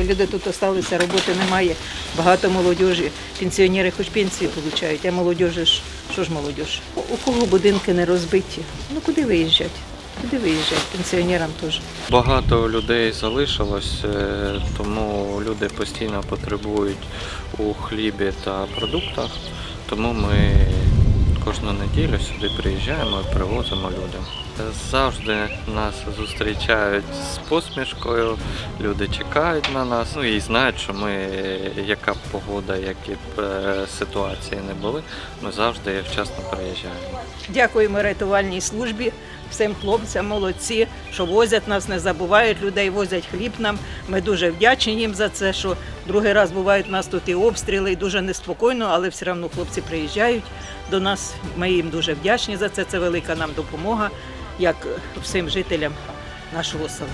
щоб люди тут залишилися, роботи немає. Багато молодіжі. Пенсіонери хоч пенсію отримують, а молодіжі ж, що ж молодіж? У кого будинки не розбиті? Ну куди виїжджати? Куди виїжджати? Пенсіонерам теж. Багато людей залишилось, е, тому люди постійно потребують у хлібі та продуктах. Тому ми кожну неділю сюди приїжджаємо і привозимо людям. Завжди нас зустрічають з посмішкою, люди чекають на нас, ну і знають, що ми, яка б погода, які б е, ситуації не були, ми завжди вчасно приїжджаємо. Дякуємо рятувальній службі, всім хлопцям, молодці, що возять нас, не забувають людей, возять хліб нам. Ми дуже вдячні їм за це, що другий раз бувають у нас тут і обстріли, і дуже неспокійно, але все одно хлопці приїжджають до нас. Ми їм дуже вдячні за це. Це велика нам допомога, як всім жителям нашого села.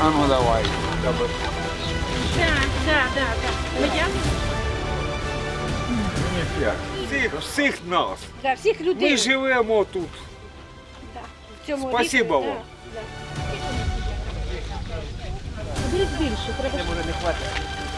А ну давай. Так, так, так, так. Всіх, всіх нас. Да, всіх людей. Ми живемо тут. Да. В цьому Спасибо віку, вам. Да, да. Більше, треба. Може не хватить.